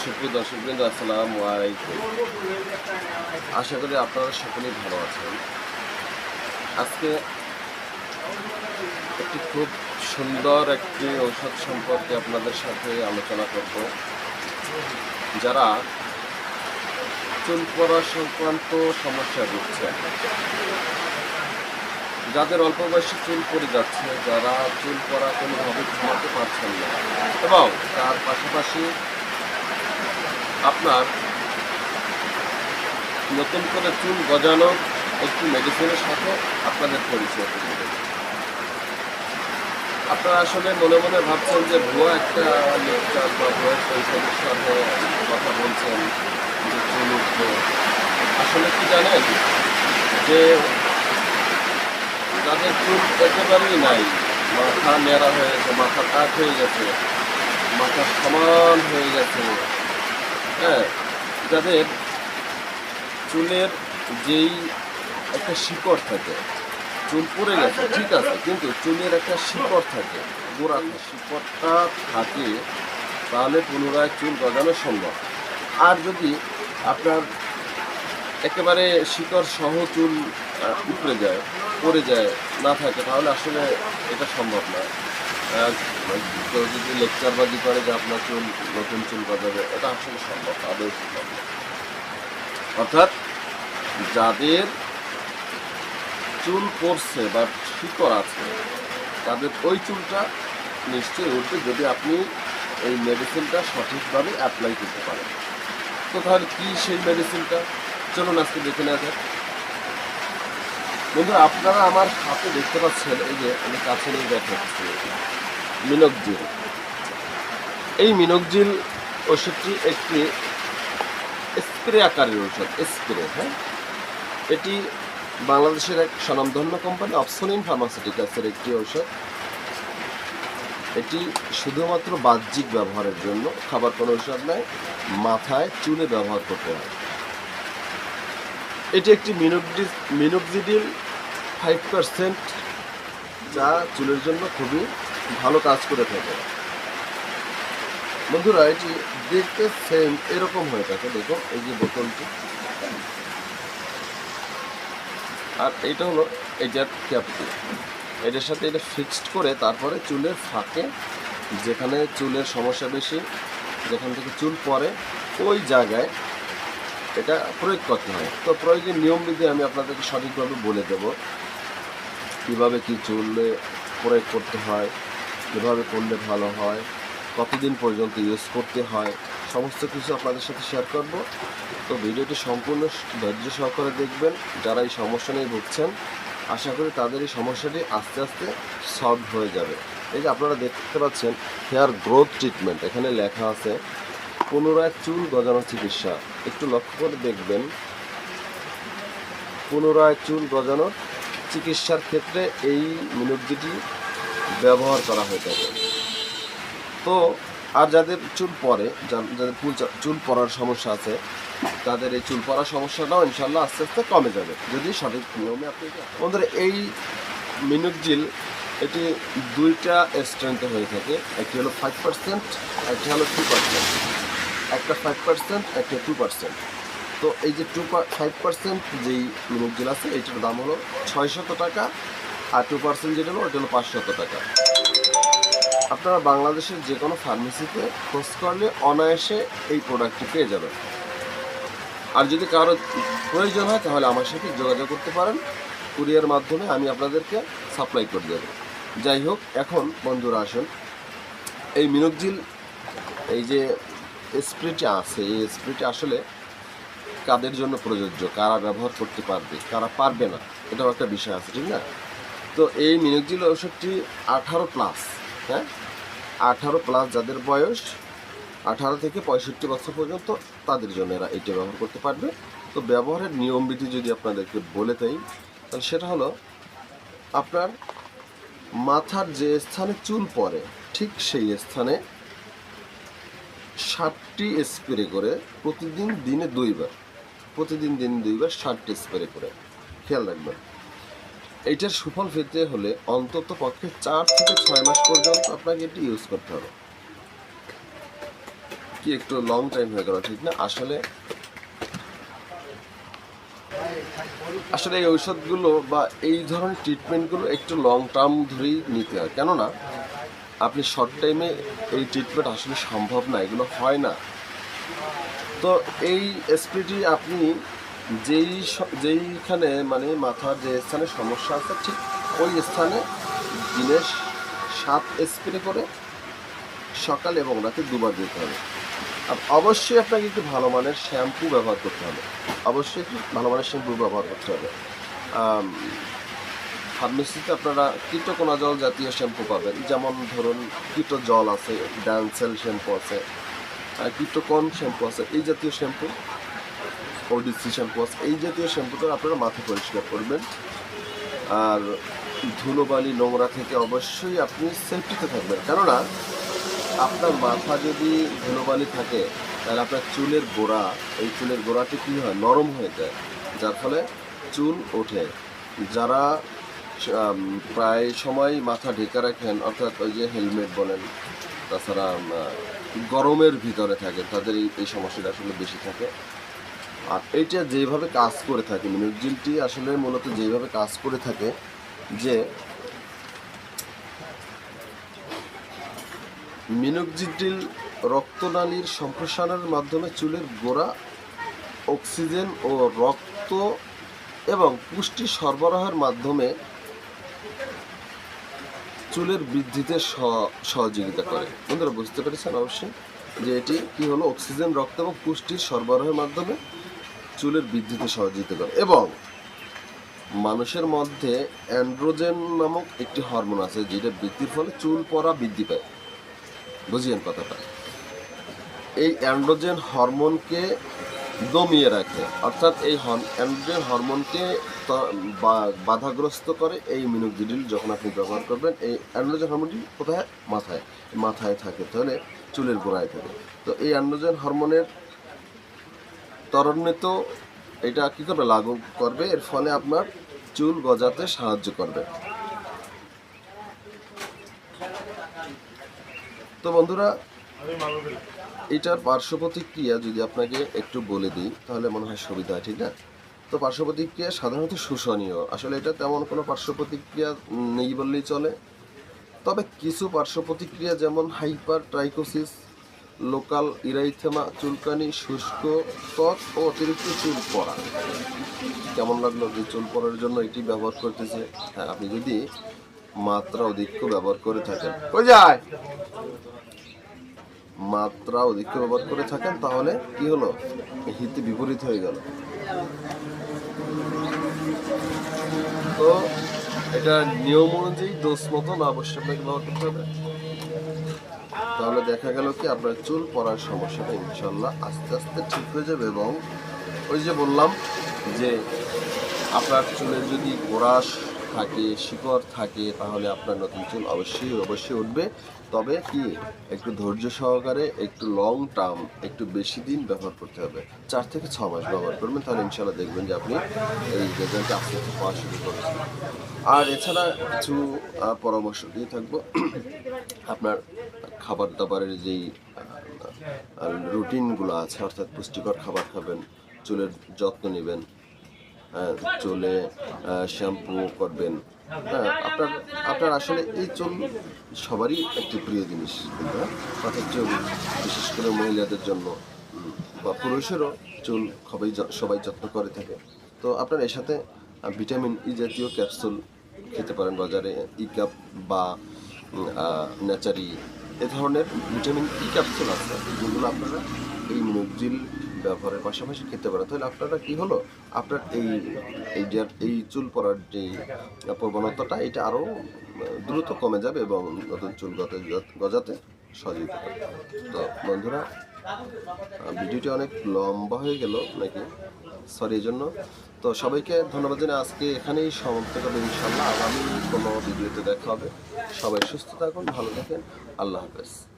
সুপ্রিয় দর্শকবৃন্দ আসসালামু আলাইকুম। আশা করি আপনারা সকলেই ভালো আছেন। আজকে একটি খুব সুন্দর একটি ঔষধ সম্পর্কে আপনাদের সাথে আলোচনা করব। যারা চুল পড়া সংক্রান্ত সমস্যা ভুগছেন যাদের অল্প বয়সে চুল পড়ে যাচ্ছে, যারা চুল পড়া কোনোভাবে ঘুমাতে পারছেন না। এবং তার পাশাপাশি আপনার নতুন করে চুল গজানো একটি মেডিসিনের সাথে আপনাদের পরিচয় করে। আপনারা আসলে মনে মনে ভাবছেন যে ভুয়া একটা লেকচার বা ভুয়া পরিচয়ের সাথে কথা বলছেন, যে চুল উঠবে আসলে কি জানেন? যে চুল একেবারেই নাই। মাথা নেড়া হয়ে গেছে, মাথা কাট হয়ে গেছে, মাথা সমান হয়ে গেছে। হ্যাঁ যাদের চুলের যেই একটা শিকড় থাকে, চুল পড়ে গেছে, ঠিক আছে, কিন্তু চুলের একটা শিকড় থাকে, গোড়া শিকড়টা থাকে, তাহলে পুনরায় চুল গজানো সম্ভব। আর যদি আপনার একেবারে শিকড় সহ চুল উপড়ে যায়, পড়ে যায়, না থাকে, তাহলে আসলে এটা সম্ভব না। কেউ যদি লেকচারবাজি করে যে আপনার চুল নতুন চুল গজাবে এটা আসলে সম্ভব আদৌ সম্ভব না। অর্থাৎ যাদের চুল পড়ছে বা শিকড় আছে, তাদের ওই চুলটা নিশ্চয়ই উঠবে যদি আপনি এই মেডিসিনটা সঠিকভাবে অ্যাপ্লাই করতে পারেন। তো তাহলে কি সেই মেডিসিনটা চলুন আজকে দেখে নেওয়া যাক। বন্ধুরা আপনারা আমার হাতে দেখতে পাচ্ছেন এই যে আমি কাছে নিয়ে দেখাচ্ছি মিনকজিল। এই মিনকজিল ওষুধটি একটি স্প্রে আকারের ওষুধ স্প্রে হ্যাঁ? এটি বাংলাদেশের এক স্বনামধন্য কোম্পানি, অপসোনিন ফার্মাসিউটিক্যালসের একটি ঔষধ। এটি শুধুমাত্র বাহ্যিক ব্যবহারের জন্য, খাবার কোনো ঔষধ নয়, মাথায়, চুলে ব্যবহার করতে হয়। এটি একটি মিনোক্সি- মিনোক্সিডিল ফাইভ পার্সেন্ট যা চুলের জন্য খুবই ভালো কাজ করে থাকে। বন্ধুরা, এটি দেখতে সেম এরকম হয়ে থাকে। দেখো এই যে বোতলটি। আর এটা হলো এটার ক্যাপটি। এটার সাথে এটা ফিক্সড করে তারপরে চুলের ফাঁকে যেখানে চুলের সমস্যা বেশি, যেখান থেকে চুল পড়ে, ওই জায়গায় এটা প্রয়োগ করতে হয়। তো প্রয়োগের নিয়মবিধি আমি আপনাদেরকে সঠিকভাবে বলে দেব। কীভাবে কী চললে প্রয়োগ করতে হয়, কীভাবে করলে ভালো হয়, কতদিন পর্যন্ত ইউজ করতে হয়, সমস্ত কিছু আপনাদের সাথে শেয়ার করব। তো ভিডিওটি সম্পূর্ণ ধৈর্য সহকারে দেখবেন। যারা এই সমস্যা নিয়ে ভুগছেন, আশা করি তাদের এই সমস্যাটি আস্তে আস্তে সলভ হয়ে যাবে। এই যে আপনারা দেখতে পাচ্ছেন হেয়ার গ্রোথ ট্রিটমেন্ট এখানে লেখা আছে, পুনরায় চুল গজানোর চিকিৎসা। একটু লক্ষ্য করে দেখবেন, পুনরায় চুল গজানোর চিকিৎসার ক্ষেত্রে এই মিনুটজিটি ব্যবহার করা হয়ে থাকে। তো, আর যাদের চুল যা- যাদের চুল পড়ার সমস্যা আছে, তাদের এই চুল পড়ার সমস্যাটাও ইনশাল্লাহ আস্তে আস্তে কমে যাবে। যদি সঠিক নিয়মে আপনি বন্ধুরা, এই মিনুকজিল এটি দুইটা স্ট্রেংথে হয়ে থাকে। একটি হলো ফাইভ পার্সেন্ট একটি হলো টু পার্সেন্ট একটা ফাইভ পার্সেন্ট একটা টু পার্সেন্ট তো এই যে টু ফাইভ পার্সেন্ট যেই মিনুকজিল আছে এইটার দাম হলো ছয়শত টাকা আর টু পার্সেন্ট যেটা হলো, ওটা হলো পাঁচশত টাকা। আপনারা বাংলাদেশের যে কোনো ফার্মেসিতে খোঁজ করলে অনায়াসে এই প্রোডাক্টটি পেয়ে যাবেন। আর যদি কারও প্রয়োজন হয়, তাহলে আমার সাথে যোগাযোগ করতে পারেন। কুরিয়ার মাধ্যমে আমি আপনাদেরকে সাপ্লাই করে দেব। যাই হোক, এখন বন্ধুরা আসুন। এই মিনকজিল এই যে স্প্রেটি আছে, এই স্প্রেটি আসলে কাদের জন্য প্রযোজ্য, কারা ব্যবহার করতে পারবে, কারা পারবে না, এটাও একটা বিষয় আছে, ঠিক না? তো এই মিনকজিল ওষুধটি আঠারো প্লাস হ্যাঁ? আঠারো প্লাস যাদের বয়স আঠারো থেকে পঁয়ষট্টি বছর পর্যন্ত, তাদের জন্য এরা এটা ব্যবহার করতে পারবে। তো ব্যবহারের নিয়মবিধি যদি আপনাদেরকে বলে দেই, তাহলে সেটা হলো আপনার মাথার যে স্থানে চুল পড়ে, ঠিক সেই স্থানে ষাটটি স্প্রে করে প্রতিদিন দিনে দুইবার। প্রতিদিন দিন দুইবার ষাটটি স্প্রে করে। খেয়াল রাখবেন। এইটার সুফল পেতে হলে অন্তত পক্ষে চার থেকে ছয় মাস পর্যন্ত আপনাকে এটি ইউজ করতে হবে। কি একটু লং টাইম হয়ে গেল, ঠিক না? আসলে আসলে এই ঔষধগুলো বা এই ধরনের ট্রিটমেন্টগুলো একটু লং টার্ম ধরেই নিতে হয়। কেননা আপনি শর্ট টাইমে এই ট্রিটমেন্ট আসলে সম্ভব না, এগুলো হয় না। তো এই স্প্রেটি আপনি যেই যেইখানে মানে মাথার যে স্থানে সমস্যা আছে, ঠিক ওই স্থানে দিনে সাত স্প্রে করে সকাল এবং রাতে দুবার দিতে হবে। আর অবশ্যই আপনাকে একটু ভালো মানের শ্যাম্পু ব্যবহার করতে হবে। অবশ্যই ভালো মানের শ্যাম্পু ব্যবহার করতে হবে। ফার্মেসিতে আপনারা কীটকোনাজল জাতীয় শ্যাম্পু পাবেন। যেমন ধরুন কীট জল আছে, ড্যান্সেল শ্যাম্পু আছে কীটকন শ্যাম্পু আছে। এই জাতীয় শ্যাম্পু, ওডিসি শ্যাম্পু আছে। এই জাতীয় শ্যাম্পুতে আপনারা মাথা পরিষ্কার করবেন। আর ধুলোবালি নোংরা থেকে অবশ্যই আপনি সেফটিতে থাকবেন। কেননা, আপনার মাথা যদি ধুলোবালি থাকে, তাহলে আপনার চুলের গোড়া, এই চুলের গোড়াটি কী হয়? নরম হয়ে যায়। যার ফলে চুল ওঠে। যারা প্রায় সময় মাথা ঢেকে রাখেন, অর্থাৎ ওই যে হেলমেট বলেন, তাছাড়া গরমের ভিতরে থাকে, তাদের এই সমস্যাটা আসলে বেশি থাকে। আর এইটা যেভাবে কাজ করে থাকে মিনুকজিলটি আসলে মূলত যেভাবে কাজ করে থাকে যে মিনুকজিল রক্তনালীর সম্প্রসারণের মাধ্যমে চুলের গোড়া, অক্সিজেন ও রক্ত এবং পুষ্টি সরবরাহের মাধ্যমে চুলের বৃদ্ধিতে সহ- সহযোগিতা করে। বন্ধুরা, বুঝতে পেরেছেন অবশ্যই যে এটি কি হলো? অক্সিজেন, রক্ত এবং পুষ্টির সরবরাহের মাধ্যমে চুলের বৃদ্ধিতে সহযোগিতা করে এবং মানুষের মধ্যে অ্যান্ড্রোজেন নামক একটি হরমোন আছে, যেটা বৃদ্ধির ফলে চুল পড়া বৃদ্ধি পায়। বুঝিয়েন কথাটা। এই অ্যান্ড্রোজেন হরমোনকে দমিয়ে রাখে। অর্থাৎ এই অ্যান্ড্রোজেন হরমোনকে বাধাগ্রস্ত করে এই মিনোক্সিডিল যখন আপনি ব্যবহার করবেন, এই অ্যান্ড্রোজেন হরমোনটি কোথায়? মাথায়। মাথায় থাকে, তাহলে চুলের গোড়ায় থাকে। তো এই অ্যান্ড্রোজেন হরমোনের ত্বরান্বিত এটা কী করবে? লাগু করবে। এর ফলে আপনার চুল গজাতে সাহায্য করবে। তো বন্ধুরা এটার পার্শ্ব প্রতিক্রিয়া যদি আপনাকে একটু বলে দিই, তাহলে মনে হয় সুবিধা, ঠিক না? তো পার্শ্ব প্রতিক্রিয়া সাধারণত শোষণীয়। আসলে এটা তেমন কোনো পার্শ্ব প্রতিক্রিয়া নেই বললেই চলে। তবে কিছু পার্শ্ব প্রতিক্রিয়া যেমন হাইপার ট্রাইকোসিস লোকাল ইরাইথেমা, চুলকানি, শুষ্ক ত্বক ও অতিরিক্ত চুল পড়া। কেমন লাগল যে চুল পড়ার জন্য এটি ব্যবহার করতেছে? হ্যাঁ আপনি যদি মাত্রা অধিক্য ব্যবহার করে থাকেন। যায়! মাত্রা অধিক্য ব্যবহার করে থাকেন, তাহলে কি হলো? হিতে বিপরীত হয়ে গেল। তো এটা নিয়ম অনুযায়ী দোষ মতন অবশ্যই আপনাকে ব্যবহার করতে হবে। তাহলে দেখা গেল কি, আপনার চুল পড়ার সমস্যাটা ইনশাল্লাহ আস্তে আস্তে ঠিক হয়ে যাবে এবং ওই যে বললাম যে আপনার চুলের যদি গোড়াশ থাকে, শিকড় থাকে, তাহলে আপনার নতুন চুল অবশ্যই অবশ্যই উঠবে। তবে কি, একটু ধৈর্য সহকারে, একটু লং টার্ম একটু বেশি দিন ব্যবহার করতে হবে। চার থেকে ছ মাস ব্যবহার করবেন, তাহলে ইনশাল্লাহ দেখবেন যে আপনি এই রেজাল্টটা আস্তে আস্তে পাওয়া শুরু করেছেন। আর এছাড়া কিছু পরামর্শ দিয়ে থাকব। আপনার খাবার দাবারের যেই রুটিনগুলো আছে, অর্থাৎ পুষ্টিকর খাবার খাবেন, চুলের যত্ন নেবেন চুলে শ্যাম্পু করবেন। হ্যাঁ আপনার আপনার আসলে এই চুল সবারই একটি প্রিয় জিনিস চুল, বিশেষ করে মহিলাদের জন্য বা পুরুষেরও চুল সবাই সবাই যত্ন করে থাকে। তো আপনার এর সাথে ভিটামিন ই জাতীয় ক্যাপসুল খেতে পারেন বাজারে, ই কাপ বা ন্যাচারি, এ ধরনের ভিটামিন ই ক্যাপসুল আছে, যেগুলো আপনারা এই মুগজিল ব্যবহারের পাশাপাশি খেতে পারেন তাহলে আপনারা কি হলো? আপনার এই এই যে- এই চুল পড়ার যে প্রবণতাটা, এটা আরও দ্রুত কমে যাবে এবং নতুন চুল গজাতে গজাতে সহযোগিতা করবে। তো বন্ধুরা ভিডিওটি অনেক লম্বা হয়ে গেল নাকি? সরি এই জন্য। তো সবাইকে ধন্যবাদ জানাই। আজকে এখানেই সমাপ্ত করব ইনশাল্লাহ আগামী কোনো ভিডিওতে দেখা হবে। সবাই সুস্থ থাকুন, ভালো থাকেন। আল্লাহ হাফেজ।